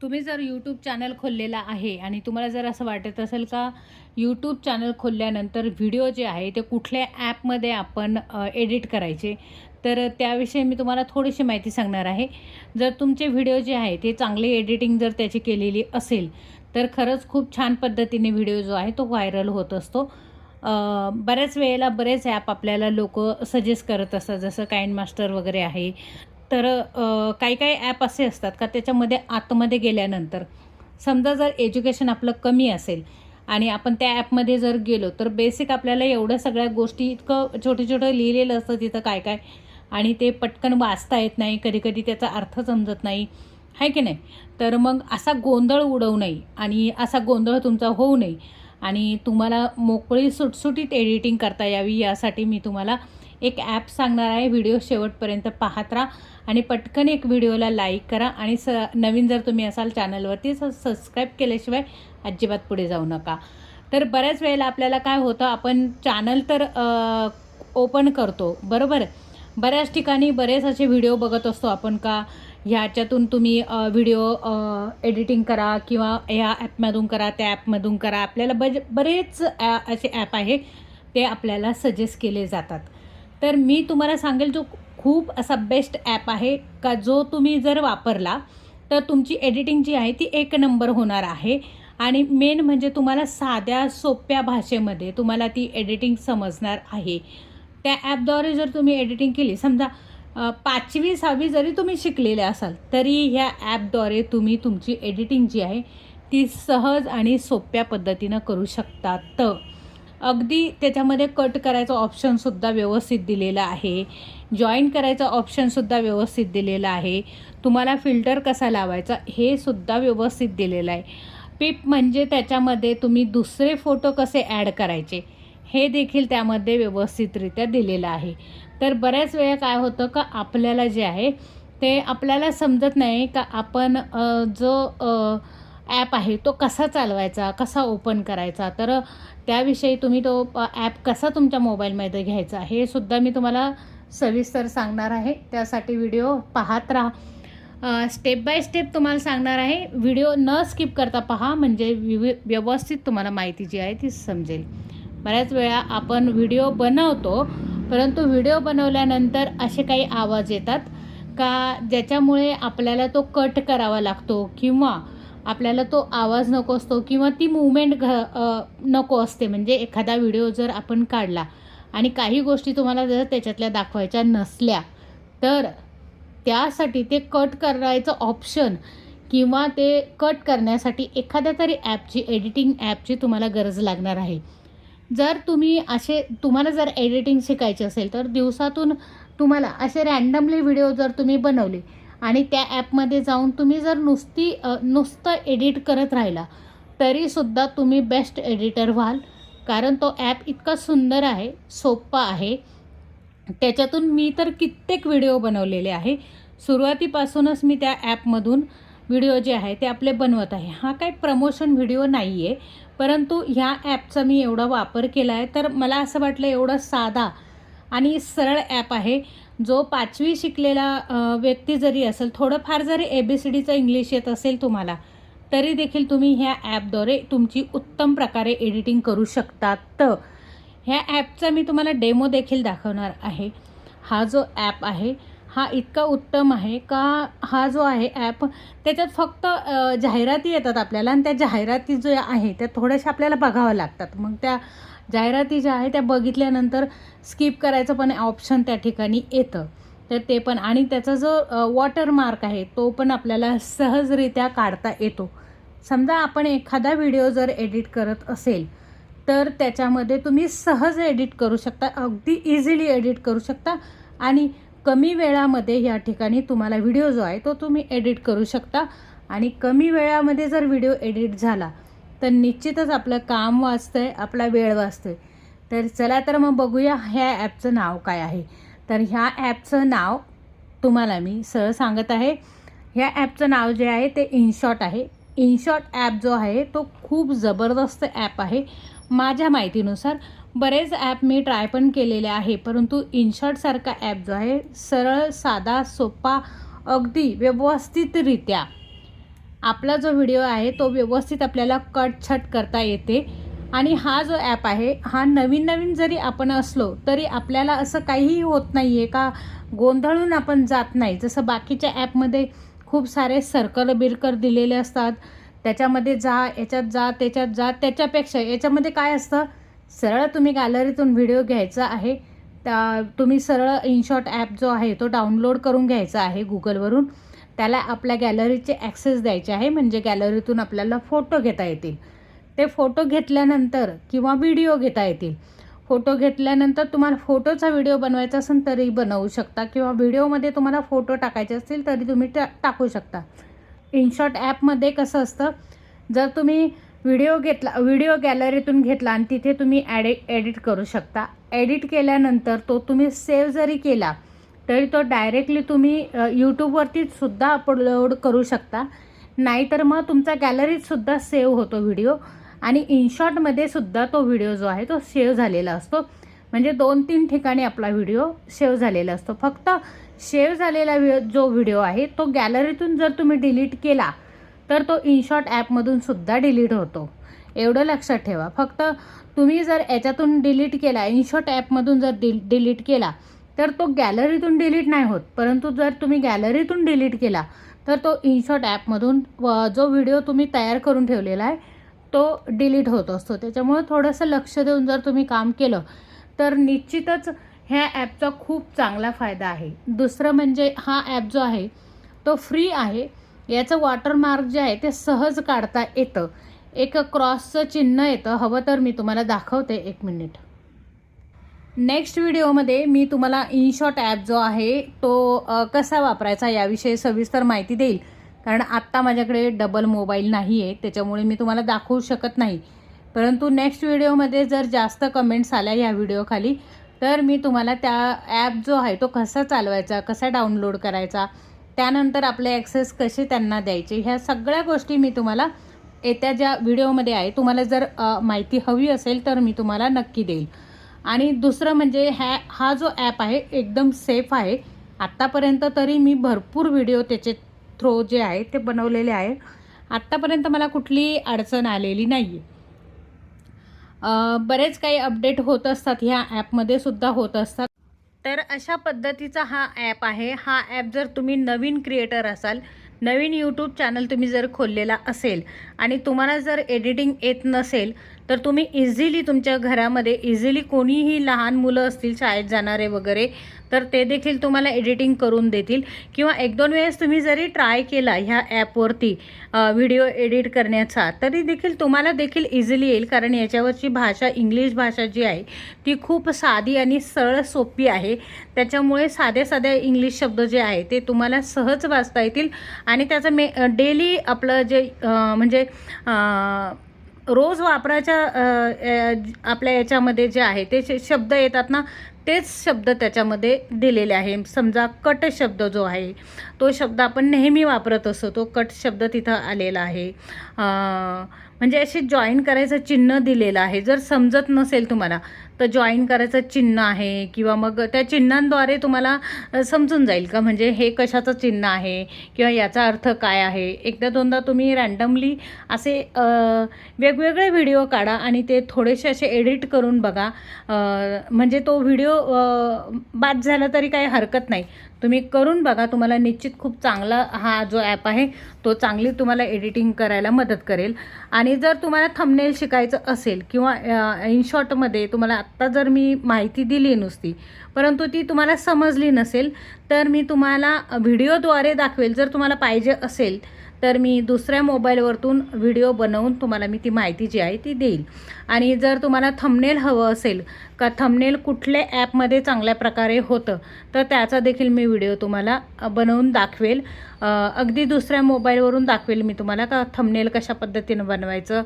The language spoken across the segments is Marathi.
तुम्ही जर यूट्यूब चॅनल खोललेला आहे आणि तुम्हाला जर असं वाटत असेल का यूट्यूब चॅनल खोलल्यानंतर व्हिडिओ जे आहे ते कुठल्या ॲपमध्ये आपण एडिट करायचे तर त्याविषयी मी तुम्हाला थोडीशी माहिती सांगणार आहे. जर तुमचे व्हिडिओ जे आहे ते चांगले एडिटिंग जर त्याची केलेली असेल तर खरंच खूप छान पद्धतीने व्हिडिओ जो आहे तो व्हायरल होत असतो. बऱ्याच वेळेला बरेच ॲप आपल्याला लोक सजेस्ट करत असतात जसं काइंड मास्टर वगैरे आहे तर काही काही ॲप असे असतात का त्याच्यामध्ये आतमध्ये गेल्यानंतर समजा जर एज्युकेशन आपलं कमी असेल आणि आपण त्या ॲपमध्ये जर गेलो तर बेसिक आपल्याला एवढ्या सगळ्या गोष्टी इतकं छोटं छोटं लिहिलेलं असतं तिथं काय काय आणि ते पटकन वाचता येत नाही कधी कधी त्याचा अर्थ समजत नाही. आहे की नाही? तर मग असा गोंधळ उडवू नये आणि असा गोंधळ तुमचा होऊ नये आणि तुम्हाला मोकळी सुटसुटीत एडिटिंग करता यावी यासाठी मी तुम्हाला एक ॲप सांगणार आहे. व्हिडिओ शेवटपर्यंत पाहत राहा. आणि पटकन एक व्हिडिओला लाईक करा आणि स नवीन जर तुम्ही असाल चॅनलवरती स सबस्क्राईब केल्याशिवाय अजिबात पुढे जाऊ नका. तर बऱ्याच वेळेला आपल्याला काय होतं आपण चॅनल तर ओपन करतो बरोबर? बऱ्याच ठिकाणी बरेच असे व्हिडिओ बघत असतो आपण का? ह्याच्यातून तुम्ही व्हिडिओ एडिटिंग करा किंवा ह्या ॲपमधून करा त्या ॲपमधून करा. आपल्याला बज बरेच ॲ असे ॲप आहे ते आपल्याला सजेस्ट केले जातात. तर मी तुम्हाला सांगेल जो खूप असा बेस्ट ॲप आहे का जो तुम्ही जर वापरला तर तुमची एडिटिंग जी आहे ती एक नंबर होणार आहे. आणि मेन म्हणजे तुम्हाला साध्या सोप्या भाषेमध्ये तुम्हाला ती एडिटिंग समजणार आहे. त्या ॲपद्वारे जर तुम्ही एडिटिंग केली समजा पाचवी सहावी जरी तुम्ही शिकलेले असाल तरी ह्या ॲपद्वारे तुम्ही तुमची एडिटिंग जी आहे ती सहज आणि सोप्या पद्धतीनं करू शकतात अगदी त्याच्यामध्ये कट करायचं ऑप्शनसुद्धा व्यवस्थित दिलेलं आहे. जॉईन करायचं ऑप्शनसुद्धा व्यवस्थित दिलेलं आहे. तुम्हाला फिल्टर कसा लावायचा हे सुद्धा व्यवस्थित दिलेलं आहे. पिप म्हणजे त्याच्यामध्ये तुम्ही दुसरे फोटो कसे ॲड करायचे हे देखील त्यामध्ये व्यवस्थितरित्या दिलेलं आहे. तर बऱ्याच वेळा काय होतं का आपल्याला जे आहे ते आपल्याला समजत नाही का आपण जो ॲप आहे तो कसा चालवायचा कसा ओपन करायचा? तर त्याविषयी तुम्ही तो ॲप कसा तुमच्या मोबाईलमध्ये घ्यायचा हे सुद्धा मी तुम्हाला सविस्तर सांगणार आहे. त्यासाठी व्हिडिओ पाहत राहा. स्टेप बाय स्टेप तुम्हाला सांगणार आहे. व्हिडिओ न स्किप करता पहा म्हणजे विवि व्यवस्थित तुम्हाला माहिती जी आहे ती समजेल. बऱ्याच वेळा आपण व्हिडिओ बनवतो परंतु व्हिडिओ बनवल्यानंतर असे काही आवाज येतात का ज्याच्यामुळे आपल्याला तो कट करावा लागतो किंवा आपल्याला तो आवाज नको असतो किंवा ती मुवमेंट घ नको असते. म्हणजे एखादा व्हिडिओ जर आपण काढला आणि काही गोष्टी तुम्हाला जर त्याच्यातल्या दाखवायच्या नसल्या तर त्यासाठी ते कट करायचं ऑप्शन किंवा ते कट करण्यासाठी एखाद्या तरी ॲपची एडिटिंग ॲपची तुम्हाला गरज लागणार आहे. जर तुम्ही असे तुम्हाला जर एडिटिंग शिकायची असेल तर दिवसातून तुम्हाला असे रॅन्डमली व्हिडिओ जर तुम्ही बनवले आणि त्या ॲपमध्ये जाऊन तुम्ही जर नुसती नुसतं एडिट करत राहिला तरीसुद्धा तुम्ही बेस्ट एडिटर व्हाल. कारण तो ॲप इतका सुंदर आहे सोपा आहे. त्याच्यातून मी तर कित्येक व्हिडिओ बनवलेले आहे. सुरुवातीपासूनच मी त्या ॲपमधून व्हिडिओ जे आहे ते आपले बनवत आहे. हा काही प्रमोशन व्हिडिओ नाही आहे परंतु ह्या ॲपचा मी एवढा वापर केला आहे तर मला असं वाटलं एवढा साधा आणि सरळ ॲप आहे. जो पाचवी शिकलेला व्यक्ती जरी असेल थोडंफार जरी ए बी सी डीचं इंग्लिश येत असेल तुम्हाला तरी देखील तुम्ही ह्या ॲपद्वारे तुमची उत्तम प्रकारे एडिटिंग करू शकतात. ह्या ॲपचा मी तुम्हाला डेमो देखील दाखवणार आहे. हा जो ॲप आहे हा इतका उत्तम आहे का हा जो आहे ॲप त्याच्यात फक्त जाहिराती येतात आपल्याला आणि त्या जाहिराती ज्या आहे त्या थोड्याशा आपल्याला बघाव्या लागतात. मग त्या जाहिराती ज्या आहे त्या बघितल्यानंतर स्किप करायचं पण ऑप्शन त्या ठिकाणी येतं. तर ते पण आणि त्याचा जो वॉटरमार्क आहे तो पण आपल्याला सहजरित्या काढता येतो. समजा आपण एखादा व्हिडिओ जर एडिट करत असेल तर त्याच्यामध्ये तुम्ही सहज एडिट करू शकता अगदी इझिली एडिट करू शकता आणि कमी वेळामध्ये या ठिकाणी तुम्हाला व्हिडिओ जो आहे तो तुम्ही एडिट करू शकता. आणि कमी वेळामध्ये जर व्हिडिओ एडिट झाला तर निश्चितच आपलं काम वाचतं आहे आपला वेळ वाचतो आहे तर चला तर मग बघूया ह्या ॲपचं नाव काय आहे. तर ह्या ॲपचं नाव तुम्हाला मी सरळ सांगत आहे. ह्या ॲपचं नाव जे आहे ते इनशॉट आहे. इनशॉट ॲप जो आहे तो खूप जबरदस्त ॲप आहे. माझ्या माहितीनुसार बरेच ॲप मी ट्राय पण केलेले आहे परंतु इनशॉटसारखा ॲप जो आहे सरळ साधा सोपा अगदी व्यवस्थितरित्या आपला जो व्हिडिओ आहे तो व्यवस्थित आपल्याला कट छट करता येते. आणि हा जो ॲप आहे हा नवीन नवीन जरी आपण असलो तरी आपल्याला असं काहीही होत नाही आहे का? गोंधळून आपण जात नाही. जसं बाकीच्या ॲपमध्ये खूप सारे सर्कल बिरकर दिलेले असतात. त्याच्यामध्ये जा याच्यात जा त्याच्यात जा त्याच्यापेक्षा याच्यामध्ये काय असतं? सरळ तुम्ही गॅलरीतून व्हिडिओ घ्यायचा आहे. त्या तुम्ही सरळ इनशॉट ॲप जो आहे तो डाउनलोड करून घ्यायचा आहे गुगलवरून त्याला आपल्या गॅलरीचे ॲक्सेस द्यायचे आहे. म्हणजे गॅलरीतून आपल्याला फोटो घेता येतील. ते फोटो घेतल्यानंतर किंवा व्हिडिओ घेता येतील. फोटो घेतल्यानंतर तुम्हाला फोटोचा व्हिडिओ बनवायचा असेल तरी बनवू शकता. किंवा व्हिडिओमध्ये तुम्हाला फोटो टाकायचे असतील तरी तुम्ही टा टाकू शकता. इनशॉट ॲपमध्ये कसं असतं जर तुम्ही व्हिडिओ घेतला व्हिडिओ गॅलरीतून घेतला आणि तिथे तुम्ही ॲडि एडिट करू शकता. एडिट केल्यानंतर तो तुम्ही सेव्ह जरी केला तरी तो डायरेक्टली तुम्ही यूट्यूबवरती सुद्धा अपलोड करू शकता. नाहीतर मग तुमचा गॅलरीतसुद्धा सेव्ह होतो व्हिडिओ आणि इनशॉटमध्ये सुद्धा तो व्हिडिओ जो आहे तो सेव्ह झालेला असतो. म्हणजे दोन तीन ठिकाणी आपला व्हिडिओ सेव्ह झालेला असतो. फक्त सेव्ह झालेला व्हि जो व्हिडिओ आहे तो गॅलरीतून जर तुम्ही डिलीट केला तर तो इनशॉट ॲपमधून सुद्धा डिलीट होतो. एवढं लक्षात ठेवा. फक्त तुम्ही जर याच्यातून डिलीट केला इनशॉट ॲपमधून जर डि डिलीट केला तर तो गॅलरीतून डिलीट नाही होत. परंतु जर तुम्ही गॅलरीतून डिलीट केला तर तो इनशॉट ॲपमधून जो व्हिडिओ तुम्ही तयार करून ठेवलेला आहे तो डिलीट होत असतो. त्याच्यामुळं थोडंसं लक्ष देऊन जर तुम्ही काम केलं तर निश्चितच ह्या ॲपचा खूप चांगला फायदा आहे. दुसरं म्हणजे हा ॲप जो आहे तो फ्री आहे. याचं वॉटरमार्क जे आहे ते सहज काढता येतं. एक क्रॉसचं चिन्ह येतं. हवं तर मी तुम्हाला दाखवते एक मिनिट नेक्स्ट व्हिडिओमध्ये मी तुम्हाला इनशॉट ॲप जो आहे तो कसा वापरायचा याविषयी सविस्तर माहिती देईल. कारण आत्ता माझ्याकडे डबल मोबाईल नाही आहे त्याच्यामुळे मी तुम्हाला दाखवू शकत नाही. परंतु नेक्स्ट व्हिडिओमध्ये जर जास्त कमेंट्स आल्या या व्हिडिओखाली तर मी तुम्हाला त्या ॲप जो आहे तो कसा चालवायचा कसा डाउनलोड करायचा त्यानंतर आपले ॲक्सेस कसे त्यांना द्यायचे ह्या सगळ्या गोष्टी मी तुम्हाला येत्या ज्या व्हिडिओमध्ये आहे तुम्हाला जर माहिती हवी असेल तर मी तुम्हाला नक्की देईल. आणि दुसरं म्हणजे ह्या हा जो ॲप आहे एकदम सेफ आहे. आत्तापर्यंत तरी मी भरपूर व्हिडिओ त्याचे थ्रो जे आहे ते बनवलेले आहे. आत्तापर्यंत मला कुठलीही अडचण आलेली नाही आहे बरेच काही अपडेट होत असतात ह्या ॲपमध्ये सुद्धा होत असतात. तर अशा पद्धतीचा हा ॲप आहे. हा ॲप जर तुम्ही नवीन क्रिएटर असाल नवीन यूट्यूब चॅनल तुम्ही जर खोललेला असेल आणि तुम्हाला जर एडिटिंग येत नसेल तर तुम्ही इझिली तुमच्या घरामध्ये इझिली कोणीही लहान मुलं असतील शाळेत जाणारे वगैरे तर ते देखील तुम्हाला एडिटिंग करून देतील. किंवा एक दोन वेळेस तुम्ही जरी ट्राय केला ह्या ॲपवरती व्हिडिओ एडिट करण्याचा तरी देखील तुम्हाला देखील इझिली येईल. कारण याच्यावरची भाषा इंग्लिश भाषा जी आहे ती खूप साधी आणि सरळ सोपी आहे. त्याच्यामुळे साधे साधे इंग्लिश शब्द जे आहे ते तुम्हाला सहज वाचता येतील. आणि त्याचं मे डेली आपलं जे म्हणजे रोज वापराच्या आपल्या याच्यामध्ये जे आहे ते शब्द येतात ना तेच शब्द त्याच्यामध्ये दिलेले आहे. समजा कट शब्द जो आहे तो शब्द आपण नेहमी वापरत असतो तो कट शब्द तिथं आलेला आहे. म्हणजे असे जॉईन करायचं चिन्ह दिलेलं आहे. जर समजत नसेल तुम्हाला तर जॉईन करायचं चिन्ह आहे किंवा मग त्या चिन्हांद्वारे तुम्हाला समजून जाईल का? म्हणजे हे कशाचं चिन्ह आहे किंवा याचा अर्थ काय आहे? एकदा दोनदा तुम्ही रँडमली असे वेगवेगळे व्हिडिओ काढा आणि ते थोडेसे असे एडिट करून बघा. म्हणजे तो व्हिडिओ बाद झाला तरी काही हरकत नाही. तुम्ही करून बघा तुम्हाला निश्चित खूप चांगला हा जो ॲप आहे तो चांगली तुम्हाला एडिटिंग करायला मदत करेल. आणि जर तुम्हाला थंबनेल शिकायचं असेल किंवा इनशॉर्टमध्ये तुम्हाला आत्ता जर मी माहिती दिली नुसती परंतु ती तुम्हाला समजली नसेल तर मी तुम्हाला व्हिडिओद्वारे दाखवेल. जर तुम्हाला पाहिजे असेल तर मी दुसऱ्या मोबाईलवरतून व्हिडिओ बनवून तुम्हाला मी ती माहिती जी आहे ती देईल. आणि जर तुम्हाला थंबनेल हवं असेल का थंबनेल कुठल्या ॲपमध्ये चांगल्या प्रकारे होतं तर त्याचा देखील मी व्हिडिओ तुम्हाला बनवून दाखवेल. अगदी दुसऱ्या मोबाईलवरून दाखवेल मी तुम्हाला का थंबनेल कशा पद्धतीनं बनवायचं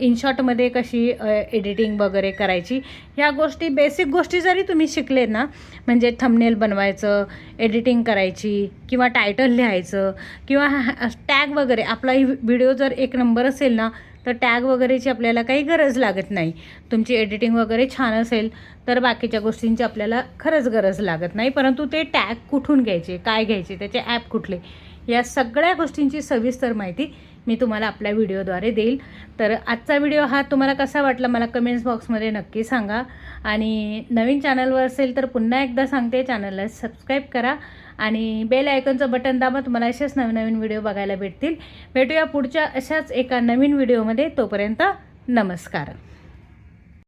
इनशॉटमध्ये कशी एडिटिंग वगैरे करायची. ह्या गोष्टी बेसिक गोष्टी जरी तुम्ही शिकले ना म्हणजे थंबनेल बनवायचं एडिटिंग करायची किंवा टायटल लिहायचं किंवा टॅग वगैरे आपला व्हिडिओ जर एक नंबर असेल ना तर टॅग वगैरेची आपल्याला काही गरज लागत नाही. तुमची एडिटिंग वगैरे छान असेल तर बाकीच्या गोष्टींची आपल्याला खरंच गरज लागत नाही. परंतु ते टॅग कुठून घ्यायचे काय घ्यायचे त्याचे ॲप कुठले या सगळ्या गोष्टींची सविस्तर माहिती मी तुम्हाला आपल्या व्हिडिओद्वारे देईल. तर आजचा व्हिडिओ हा तुम्हाला कसा वाटला मला कमेंट्स बॉक्समध्ये नक्की सांगा. आणि नवीन चॅनलवर असेल तर पुन्हा एकदा सांगते. चॅनलला सबस्क्राईब करा. आणि बेल आयकनचं बटन दाबा तुम्हाला असेच नवीन नवीन व्हिडिओ बघायला भेटतील. भेटूया पुढच्या अशाच एका नवीन व्हिडिओमध्ये तोपर्यंत नमस्कार.